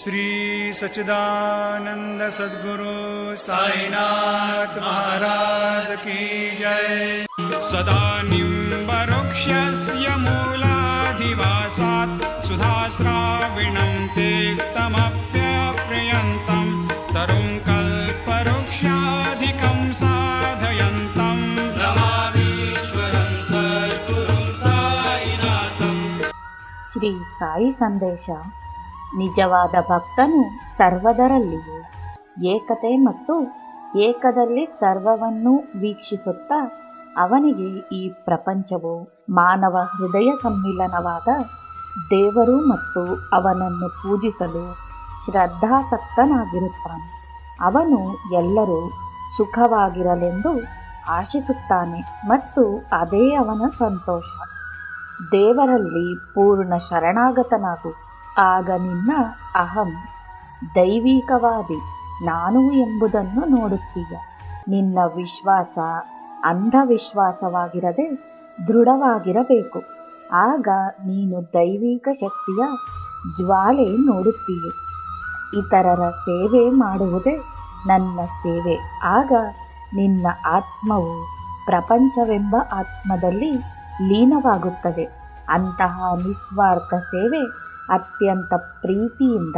श्री सच्चिदानन्द सद्गुरु सायिना ाजकी जय। सदा निरुक्षस्य मूलाधिवासात् सुधा श्रविणम् ते कमप्याप्रयन्तम् साधयन्तम् श्री साई सन्देश ನಿಜವಾದ ಭಕ್ತನು ಸರ್ವದರಲ್ಲಿಯೂ ಏಕತೆ ಮತ್ತು ಏಕದಲ್ಲಿ ಸರ್ವವನ್ನು ವೀಕ್ಷಿಸುತ್ತಾ ಅವನಿಗೆ ಈ ಪ್ರಪಂಚವು ಮಾನವ ಹೃದಯ ಸಮ್ಮಿಲನವಾದ ದೇವರು ಮತ್ತು ಅವನನ್ನು ಪೂಜಿಸಲು ಶ್ರದ್ಧಾಸಕ್ತನಾಗಿರುತ್ತಾನೆ. ಅವನು ಎಲ್ಲರೂ ಸುಖವಾಗಿರಲೆಂದು ಆಶಿಸುತ್ತಾನೆ ಮತ್ತು ಅದೇ ಅವನ ಸಂತೋಷ. ದೇವರಲ್ಲಿ ಪೂರ್ಣ ಶರಣಾಗತನಾಗು ಆಗ ನಿನ್ನ ಅಹಂ ದೈವಿಕವಾದಿ ನಾನು ಎಂಬುದನ್ನು ನೋಡುತ್ತೀಯ. ನಿನ್ನ ವಿಶ್ವಾಸ ಅಂಧವಿಶ್ವಾಸವಾಗಿರದೆ ದೃಢವಾಗಿರಬೇಕು. ಆಗ ನೀನು ದೈವಿಕ ಶಕ್ತಿಯ ಜ್ವಾಲೆ ನೋಡುತ್ತೀಯ. ಇತರರ ಸೇವೆ ಮಾಡುವುದೇ ನನ್ನ ಸೇವೆ. ಆಗ ನಿನ್ನ ಆತ್ಮವು ಪ್ರಪಂಚವೆಂಬ ಆತ್ಮದಲ್ಲಿ ಲೀನವಾಗುತ್ತದೆ. ಅಂತಹ ನಿಸ್ವಾರ್ಥ ಸೇವೆ ಅತ್ಯಂತ ಪ್ರೀತಿಯಿಂದ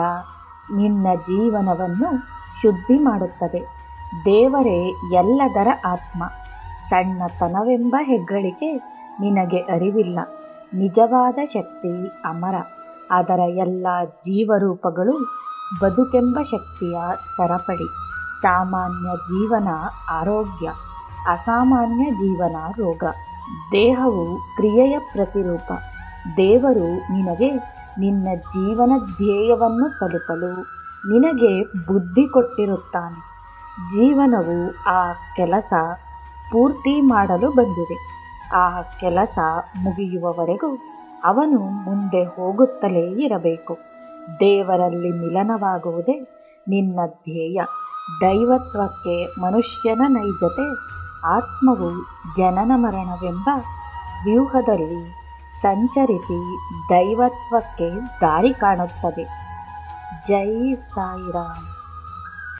ನಿನ್ನ ಜೀವನವನ್ನು ಶುದ್ಧಿ ಮಾಡುತ್ತದೆ. ದೇವರೇ, ಎಲ್ಲದರ ಆತ್ಮ. ಸಣ್ಣತನವೆಂಬ ಹೆಗ್ಗಳಿಕೆ ನಿನಗೆ ಅರಿವಿಲ್ಲ. ನಿಜವಾದ ಶಕ್ತಿ ಅಮರ. ಅದರ ಎಲ್ಲ ಜೀವರೂಪಗಳು ಬದುಕೆಂಬ ಶಕ್ತಿಯ ಸರಪಳಿ. ಸಾಮಾನ್ಯ ಜೀವನ ಆರೋಗ್ಯ. ಅಸಾಮಾನ್ಯ ಜೀವನ ರೋಗ. ದೇಹವು ಕ್ರಿಯೆಯ ಪ್ರತಿರೂಪ. ದೇವರು ನಿನಗೆ ನಿನ್ನ ಜೀವನ ಧ್ಯೇಯವನ್ನು ತಲುಪಲು ನಿನಗೆ ಬುದ್ಧಿ ಕೊಟ್ಟಿರುತ್ತಾನೆ. ಜೀವನವು ಆ ಕೆಲಸ ಪೂರ್ತಿ ಮಾಡಲು ಬಂದಿದೆ. ಆ ಕೆಲಸ ಮುಗಿಯುವವರೆಗೂ ಅವನು ಮುಂದೆ ಹೋಗುತ್ತಲೇ ಇರಬೇಕು. ದೇವರಲ್ಲಿ ಮಿಲನವಾಗುವುದೇ ನಿನ್ನ ಧ್ಯೇಯ. ದೈವತ್ವಕ್ಕೆ ಮನುಷ್ಯನ ನೈಜತೆ, ಆತ್ಮವು ಜನನ ಮರಣವೆಂಬ ವ್ಯೂಹದಲ್ಲಿ ಸಂಚರಿಸಿ ದೈವತ್ವಕ್ಕೆ ದಾರಿ ಕಾಣುತ್ತದೆ. ಜೈ ಸಾಯಿರಾಮ್.